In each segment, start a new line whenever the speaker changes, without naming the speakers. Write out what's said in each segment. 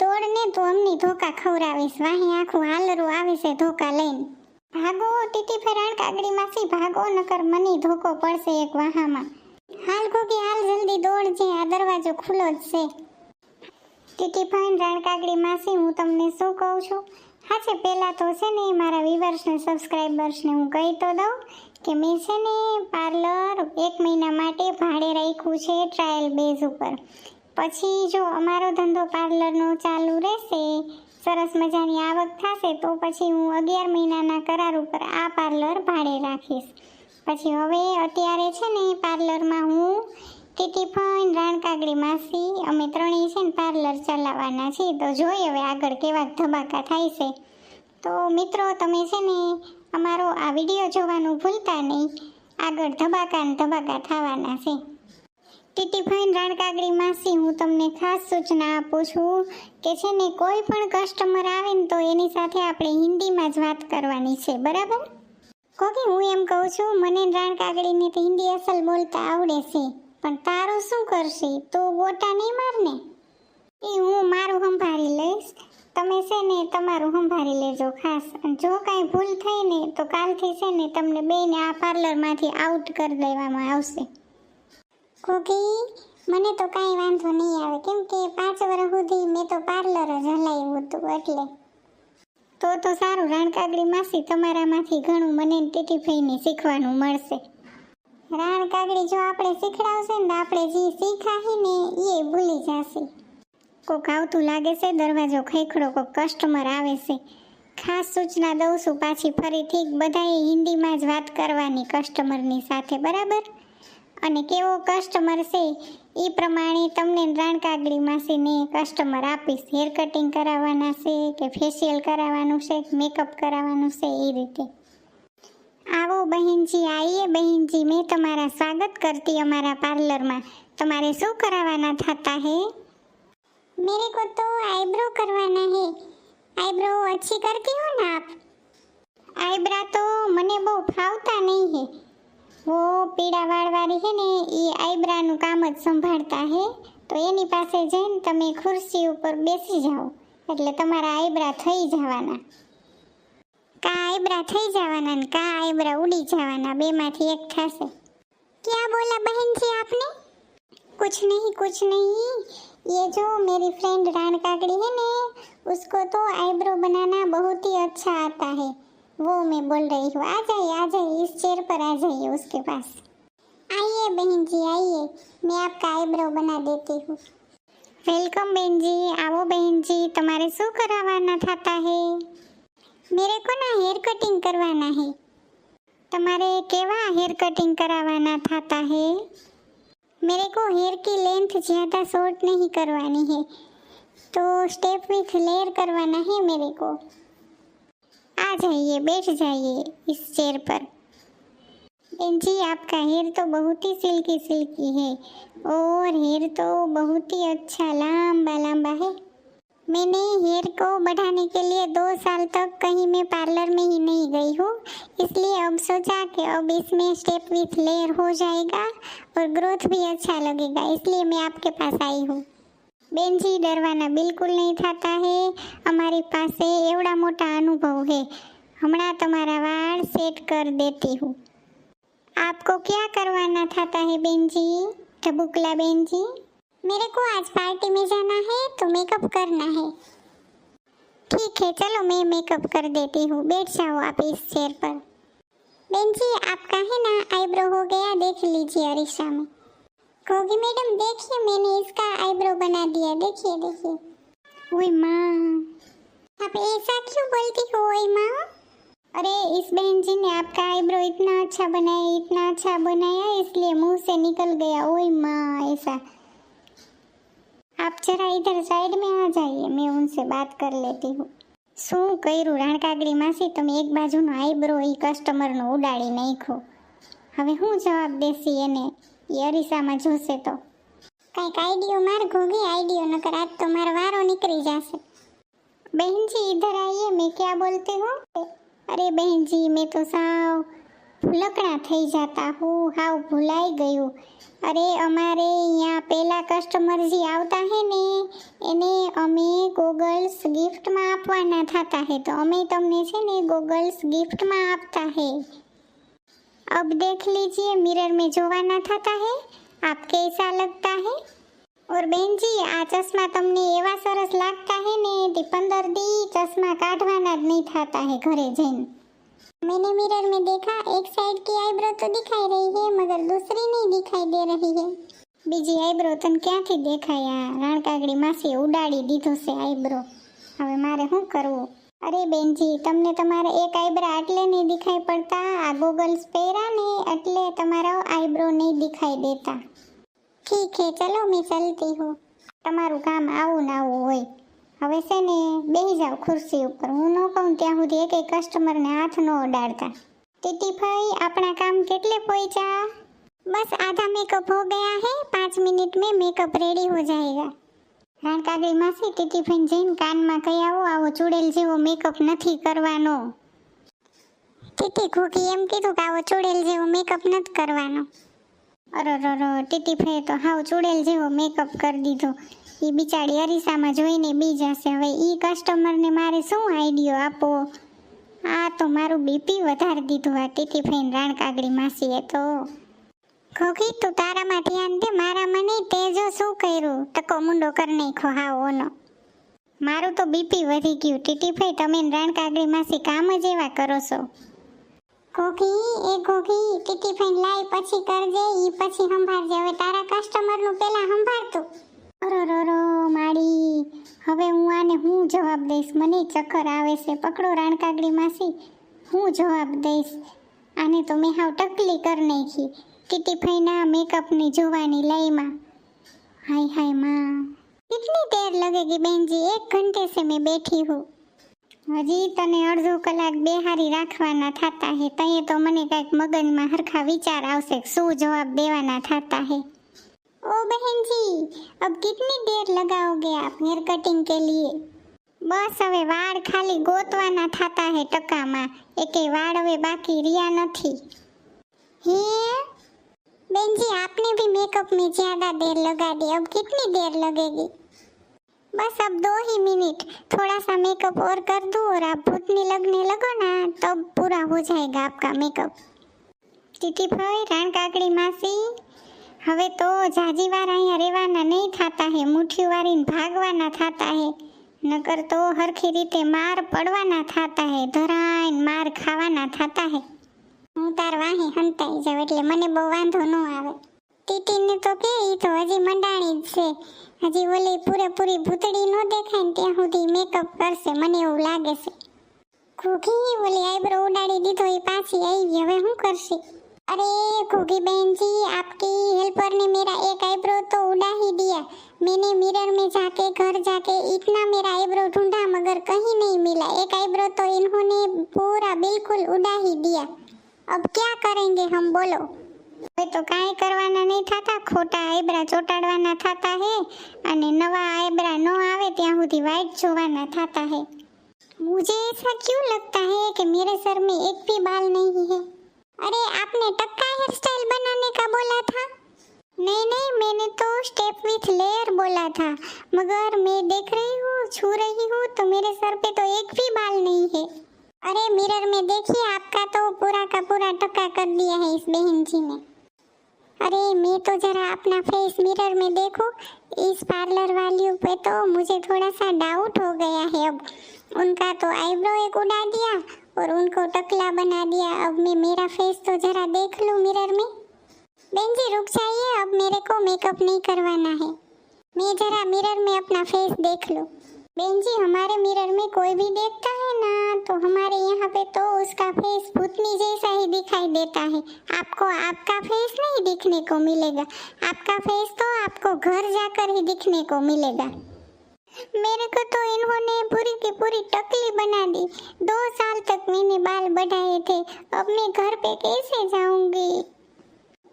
દોડ ને તો અમની ધોકા ખવડાવીશ. વાહી આખું હાલરું આવે છે ધોકા લઈને. ભાગો, ટીટી ફેરાણ કાગડી માસી ભાગો, નકર મની ધોકો પડશે એક વાહામાં. હાલ ગોગી હાલ જલ્દી દોડ જે, આ દરવાજો ખુલ્લો જ છે. ટીટી ફાઈન રાણ માસી હું તમને શું કહું છું? હા છે, પહેલાં તો છે ને મારા વ્યુઅર્સને સબસ્ક્રાઈબર્સને હું કહી તો દઉં કે મેં છે ને પાર્લર એક મહિના માટે ભાડે રાખ્યું છે ટ્રાયલ બેઝ ઉપર. પછી જો અમારો ધંધો પાર્લરનો ચાલુ રહેશે, સરસ મજાની આવક થશે, તો પછી હું અગિયાર મહિનાના કરાર ઉપર આ પાર્લર ભાડે રાખીશ. પછી હવે અત્યારે છે ને પાર્લરમાં હું ટીટી ફાઈન રાણકાગડી, માસી, અમે ત્રણેય છે ને પાર્લર ચલાવવાના છીએ, તો જોઈએ હવે આગળ કેવા ધબાકા થાય છે. તો મિત્રો, તમે છે ને અમારો આ વીડિયો જોવાનું ભૂલતા નહીં. આગળ ધબાકા ને ધબાકા થવાના છે. ટીટી રણકાગડી રાણકાગડી માસી, હું તમને ખાસ સૂચના આપું છું કે છે ને, કોઈ પણ કસ્ટમર આવે ને તો એની સાથે આપણે હિન્દીમાં જ વાત કરવાની છે, બરાબર? કોકી, હું એમ કહું છું, મને રણકાગડીને તો હિન્દી અસલ બોલતા આવડે છે, પણ તારું શું કરશે? તો ગોટા નહીં મારને? એ હું મારું સંભાળી લઈશ. તમે છે ને, તમારું સંભાળી લેજો ખાસ. જો કાંઈ ભૂલ થઈ ને, તો કાલથી છે ને, તમને બેને આ પાર્લરમાંથી આઉટ કરી દેવામાં આવશે. કોકી મને તો કાંઈ વાંધો નહીં આવે. કેમ કે પાંચ વર્ષ સુધી મેં તો પાર્લર જ હલાવ્યું હતું એટલે. તો તો સારું, રાણકાગડી માસી તમારામાંથી ઘણું મને ટીટીફઈને શીખવાનું મળશે. રાણકાગડી જો આપણે શીખડાવશે ને આપણે જે શીખાહી ને એ ભૂલી જશે. કોક આવતું લાગે છે, દરવાજો ખેખડો, કોક કસ્ટમર આવે છે. ખાસ સૂચના દઉં છું, પાછી ફરીથી બધાએ હિન્દીમાં જ વાત કરવાની કસ્ટમરની સાથે, બરાબર? અને કેવો કસ્ટમર છે એ પ્રમાણે તમને રાણકાગડીમાંથી કસ્ટમર આપીશ. હેર કટિંગ કરાવવાના છે કે ફેશિયલ કરાવવાનું છે મેકઅપ કરાવવાનું છે એ રીતે. આવો બહેનજી આવીએ બહેનજી, મેં તમારા સ્વાગત કરતી અમારા પાર્લરમાં તમારે શું કરાવવાના થતા હે? મેરે કો તો આઈબ્રો કરવાના હે. આઈબ્રો અચ્છી કરતી હો ને આપ? આઈબ્રા તો મને બહુ ફાવતા નહીં હે. પીળા વાળવાળી હે ને એ આઈબ્રાનું કામ જ સંભાળતા હે તો એની પાસે જઈને તમે ખુરશી ઉપર બેસી જાઓ એટલે તમારા આઈબ્રા થઈ જવાના કા આઈબ્રા થઈ જવાના ને કા આઈબ્રા ઉડી જવાના બેમાંથી એક થશે क्या बोला बहन जी आपने कुछ नहीं कुछ नहीं ये जो मेरी फ्रेंड रान काकड़ी है ने उसको तो आईब्रो बनाना बहुत ही अच्छा आता है वो मैं बोल रही हूँ आ जाइए आ जाइए इस चेयर पर आ जाइए उसके पास आइए बहन जी आइए मैं आपका आईब्रो बना देती हूँ વેલકમ બેનજી આવો બેનજી તમારે શું કરાવવાના થતા હે મેરે કો ના હેર કટિંગ કરવાના હે તમારે કેવા હેર કટિંગ करावाना था है मेरे को हेयर की लेंथ ज़्यादा शॉर्ट नहीं करवानी है तो स्टेप विथ लेयर करवाना है मेरे को आ जाइए, बैठ जाइए इस चेयर पर। बहन जी आपका हेयर तो बहुत ही सिल्की सिल्की है और हेयर तो बहुत ही अच्छा लंबा लंबा है। मैंने हेयर को बढ़ाने के लिए दो साल तक कहीं मैं पार्लर में ही नहीं गई हूँ, इसलिए अब सोचा कि अब इसमें स्टेप विथ लेयर हो जाएगा और ग्रोथ भी अच्छा लगेगा, इसलिए मैं आपके पास आई हूँ। બેન જી ડરવાના બિલકુલ નહીં થતા હે અમારી પાસે એવડા મોટા અનુભવ है હમણાં તમારા વાળ સેટ कर देती हूँ आपको क्या करवाना था है बेन जी टबुकला बेन जी मेरे को आज पार्टी में जाना है तो मेकअप करना है ठीक है चलो मैं मेकअप कर देती हूँ बैठ जाओ आप इस चेयर पर बेन जी आपका है ना आईब्रो हो गया देख लीजिए अरिशा में गोगी मैडम देखिए मैंने इसका आईब्रो बना दिया देखिए देखिए ओए माँ आप ऐसा क्यों बोलती हो ओए माँ अरे इस बहन जी ने आपका आईब्रो इतना अच्छा बनाया इतना अच्छा बनाया इसलिए मुंह से निकल गया ओए माँ ऐसा आप जरा इधर साइड में आ जाइए मैं उनसे बात कर लेती हूँ શું કર્યું રાણકાગડી માસી તમે એક બાજુનો આઈબ્રો એ કસ્ટમરનો ઉડાડી નાખ્યો હવે શું જવાબ દેસી એને એ જોશે તો. કંઈક આઈડિયો માર ઘોગી આઈડિયો નકર આજ તો મારો વારો નીકળી જશે. બહેનજી ઇધર આઈએ, મેં ક્યાં બોલતી હું? અરે બહેનજી, મેં તો સાવ ભૂલકણા થઈ જતા હું, હાવ ભૂલાઈ ગયું. અરે અમારે અહીંયા પહેલા કસ્ટમર જે આવતા હે ને, એને અમે ગોગલ્સ ગિફ્ટમાં આપવાના થતા હે. તો અમે તમને છે ને ગોગલ્સ ગિફ્ટમાં આપતા હે. अब देख लीजिए मिरर में જોવાના થતા હે આપ कैसा लगता है और बहन जी આ ચશ્મા તમને એવા સરસ લાગતા હે ને તે પંદર દી ચશ્મા કાઢવાના જ નહીં થતા હે ઘરે જઈને मैंने मिरर में देखा एक साइड की आईब्रो तो दिखाई रही है मगर दूसरी नहीं दिखाई दे रही है બીજી આઈબ્રો તને ક્યાંથી દેખાય આ રાણકાગડી માસી ઉડાડી દીધો છે આઈબ્રો હવે મારે શું કરવું અરે બેનજી, તમને તમારા એક આઈબ્રા આટલે નહીં દેખાઈ પડતા. આ ગોગલ્સ પહેરા નહીં એટલે તમારો આઈબ્રો નહીં દેખાઈ દેતા. ઠીક હે, ચલો મેં ચલતી હું. તમારું કામ આવું ને આવું હોય. હવે છે ને બે જાઓ ખુરશી ઉપર. હું ન કહું ત્યાં સુધી એક કસ્ટમરને હાથ ન ઉડાડતા ટીટીભાઈ, આપણા કામ કેટલે પહોંચ્યા બસ, આધા મેકઅપ હો ગયા હે. પાંચ મિનિટ મેં મેકઅપ રેડી હો જાયગા. રાણકાગડી માસી ટીટીફેન જઈને કાનમાં કહી આવો આવો ચૂડેલ જેવો મેકઅપ નથી કરવાનો. ટીટી ખોકી એમ કીધું કે આવો ચૂડેલ જેવો મેકઅપ નથી કરવાનો. અરરર ટીટીફાઈએ તો હાવ ચૂડેલ જેવો મેકઅપ કરી દીધો. એ બિચારી અરીસામાં જોઈને બી જશે. હવે ઈ કસ્ટમરને મારે શું આઈડિયો આપવો આ તો મારું બીપી વધારી દીધું આ ટીટીફાઈન રાણકાગડી માસીએ તો. ખોખી તું તારામાં ધ્યાન દે. મારામાં નહીં તે જો શું કર્યું? ટકો મુંડો કર નાખો હા ઓનો. મારું તો બીપી વધી ગયું. ટીટીભાઈ તમે રાણકાગડી માસી કામ જ એવા કરો છો. ખોખી એ ખોખી ટીટીભાઈ લાઈ પછી કરજે, ઈ પછી સંભાળજે. હવે તારા કસ્ટમરનું પેલા સંભાળતું અરરરો માડી. હવે હું આને હું જવાબ દઈશ? મને ચક્કર આવે છે. પકડો રાણકાગડી માસી. હું જવાબ દઈશ. આને તો મેં હાવ ટકલી કરી નાખી. કિટીભાઈના મેકઅપની જોવાની લઈમાં હાય હાય, માં. કેટલી દેર લગેગી બેનજી, એક ઘંટે સે મેં બેઠી હું. હજી તને અડધો કલાક બેહારી રાખવાના થતા હે તયે તો મને કાંઈક મગજમાં હરખા વિચાર આવશે શું જવાબ દેવાના થતા હે. ઓ બહેનજી, અબ કેટલી દેર લગાવોગે આપ હેર કટિંગ કે લીએ? બસ હવે વાળ ખાલી ગોતવાના થતા હે ટકામાં. એકે વાળ હવે બાકી રહ્યા નથી. હે? बहन जी आपने भी मेकअप में ज्यादा देर लगा दी अब कितनी देर लगेगी बस अब दो ही मिनट थोड़ा सा मेकअप और कर दूं और आप भूतनी लगने लगो ना तब पूरा हो जाएगा आपका मेकअप ટીટીભાઈ રાણકાકડી માસી હવે તો જાજી વાર અહીંયા રહેવાના નહીં થતા હે મુઠ્ઠી વારીને ભાગવાના થતા હે નકર તો હરખી રીતે માર પડવાના થતા હે ધરાઈને માર ખાવાના થતા હે હું તાર વાહી હંતાઈ જાવ એટલે મને બહુ વાંધો ન આવે ટીટીને તો કે ઈ તો હજી મંડાણી જ છે હજી ઓલી પૂરેપૂરી ભૂતડી ન દેખાય ને ત્યાં સુધી મેકઅપ કરશે મને એવું લાગે છે ઘોઘી ઓલી આઈબ્રો ઉડાડી દીધો એ પાછી આવી હવે શું કરશે अरे घोगी बहन जी आपकी हेल्पर ने मेरा एक आईब्रो तो उड़ा ही दिया मैंने मिरर में जाके घर जाके इतना मेरा आईब्रो ढूंढा मगर कहीं नहीं मिला एक आईब्रो तो इन्होंने पूरा बिल्कुल उड़ा ही दिया अब क्या करेंगे हम बोलो હવે તો કાંઈ કરવાના નહીં થતા ખોટા આઈબ્રા ચોટાડવાના થતા હે અને નવા આઈબ્રા ન આવે ત્યાં સુધી વાઈટ જોવાના થતા હે मुझे ऐसा क्यों लगता है कि मेरे सर में एक भी बाल नहीं है अरे आपने टक्का हेयर स्टाइल बनाने का बोला था नहीं नहीं मैंने तो स्टेप विथ लेयर बोला था मगर मैं देख रही हूँ छू रही हूँ तो मेरे सर पे तो एक भी बाल नहीं है अरे मिरर में देखिए, आपका तो पूरा का पूरा टक्का कर दिया है इस बहन जी ने। अरे, मैं तो जरा अपना फेस मिरर में देखो, इस पार्लर वालियों पे तो मुझे थोड़ा सा डाउट हो गया है अब। उनका तो आईब्रो एक उड़ा दिया और उनको टकला बना दिया। अब मैं मेरा फेस तो जरा देख लूँ मिरर में। बहन जी, रुक जाइए, अब मेरे को मेकअप नहीं करवाना है। मैं जरा मिरर में अपना फेस देख लूँ। बहन जी, हमारे मिरर में कोई भी देखता है ना तो हमारे यहाँ पे तो उसका फेस भूतनी जैसा ही दिखाई देता है। आपको आपका फेस नहीं दिखने को मिलेगा। आपका फेस तो आपको घर जाकर ही दिखने को मिलेगा। मेरे को तो इन्होंने पूरी की पूरी टकली बना दी। दो साल तक मैंने बाल बढ़ाए थे। अब मैं घर पे कैसे जाऊँगी?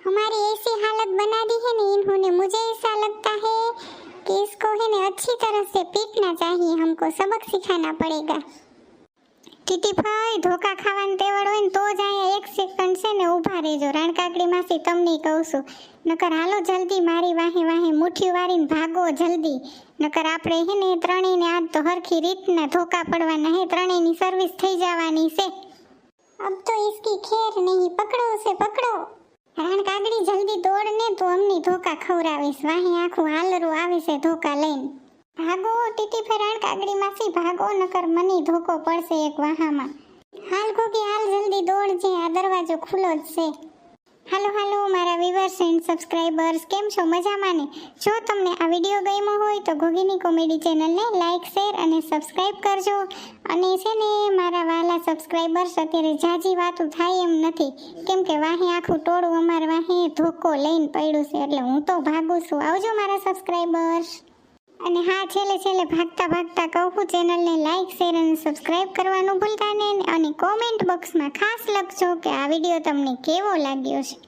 हमारी ऐसी हालत बना दी है ना इन्होंने। मुझे ऐसा लगता है कि इसको है ना अच्छी तरह से पीटना चाहिए हमको सबक सिखाना पड़ेगा ટીટીભાઈ ધોકા ખાવાની તેવડ હોય ને તો જ અહીંયા એક સેકન્ડ છે ને ઊભા રહેજો રાણકાકડી માસી તમને કહું છું નકર હાલો જલ્દી મારી વાહે વાહે મુઠ્ઠી વાળીને ભાગો જલ્દી નકર આપણે હે ને ત્રણેયને આજ તો હરખી રીતના ધોકા પડવાના હે ત્રણેયની સર્વિસ થઈ જવાની છે અબ તો इसकी ખેર નહીં પકડો છે પકડો રાણ જલ્દી દોડ ને તો અમની ધોકા ખવરાવીશ વાહી આખું હાલરું આવે છે ધોકા લઈને. ભાગો, ટીટી ફેરાણ કાગડી માસી ભાગો, નકર મને ધોકો પડશે એક વાહામાં. હાલ ગોગી, હાલ જલ્દી દોડ જે આ દરવાજો ખુલ્લો જ છે. હાલો હાલો મારા વ્યુઅર્સ એન્ડ સબસ્ક્રાઇબર્સ કેમ છો? મજામાં ને? જો તમને આ વીડિયો ગમ્યો હોય તો ગોગીની કોમેડી ચેનલને લાઇક શેર અને સબસ્ક્રાઇબ કરજો. અને છે ને, મારા વાલા સબસ્ક્રાઇબર્સ અત્યારે જાજી વાતું થાય એમ નથી. કેમ કે વાહે આખું ટોળું અમાર વાહે ધોકો લઈને પડ્યું છે, એટલે હું તો ભાગું છું. આવજો મારા સબસ્ક્રાઇબર્સ અને હા, છેલ્લે છેલ્લે ભાગતા ભાગતા કહું ચેનલને લાઇક શેર અને સબસ્ક્રાઇબ કરવાનું ભૂલતા નહીં અને કોમેન્ટ બોક્સમાં ખાસ લખજો કે આ વીડિયો તમને કેવો લાગ્યો છે.